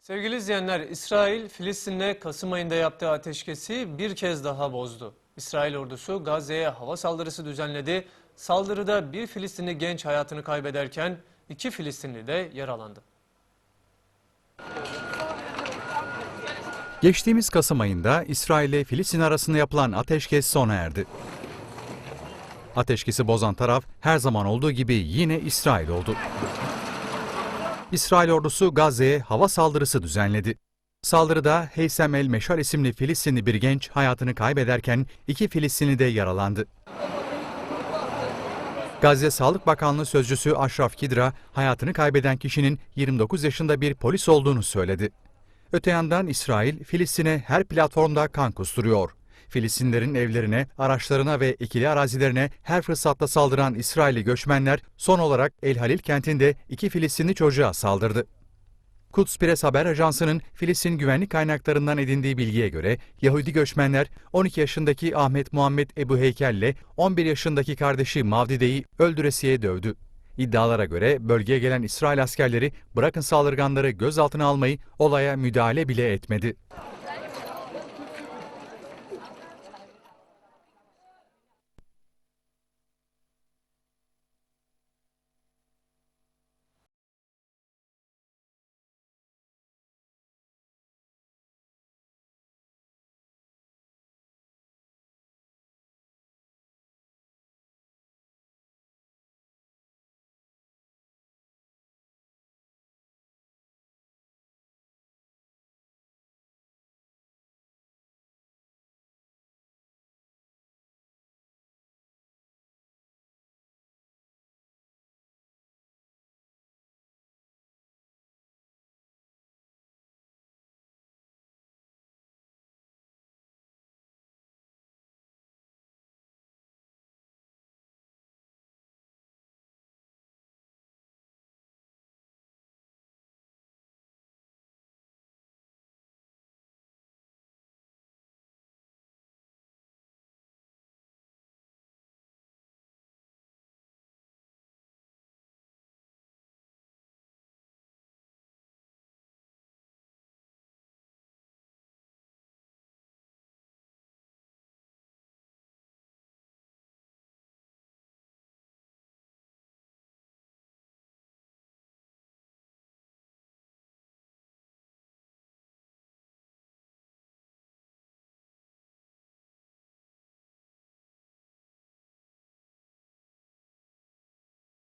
Sevgili izleyenler, İsrail Filistin'le Kasım ayında yaptığı ateşkesi bir kez daha bozdu. İsrail ordusu Gazze'ye hava saldırısı düzenledi. Saldırıda bir Filistinli genç hayatını kaybederken iki Filistinli de yaralandı. Geçtiğimiz Kasım ayında İsrail ile Filistin arasında yapılan ateşkes sona erdi. Ateşkesi bozan taraf her zaman olduğu gibi yine İsrail oldu. İsrail ordusu Gazze'ye hava saldırısı düzenledi. Saldırıda Heysem El Meşal isimli Filistinli bir genç hayatını kaybederken iki Filistinli de yaralandı. Gazze Sağlık Bakanlığı sözcüsü Aşraf Kidra, hayatını kaybeden kişinin 29 yaşında bir polis olduğunu söyledi. Öte yandan İsrail, Filistin'e her platformda kan kusturuyor. Filistinlerin evlerine, araçlarına ve ikili arazilerine her fırsatta saldıran İsrailli göçmenler son olarak El Halil kentinde iki Filistinli çocuğa saldırdı. Kuds Press Haber Ajansı'nın Filistin güvenlik kaynaklarından edindiği bilgiye göre Yahudi göçmenler 12 yaşındaki Ahmet Muhammed Ebu Heykel ile 11 yaşındaki kardeşi Mavdide'yi öldüresiye dövdü. İddialara göre bölgeye gelen İsrail askerleri bırakın saldırganları gözaltına almayı olaya müdahale bile etmedi.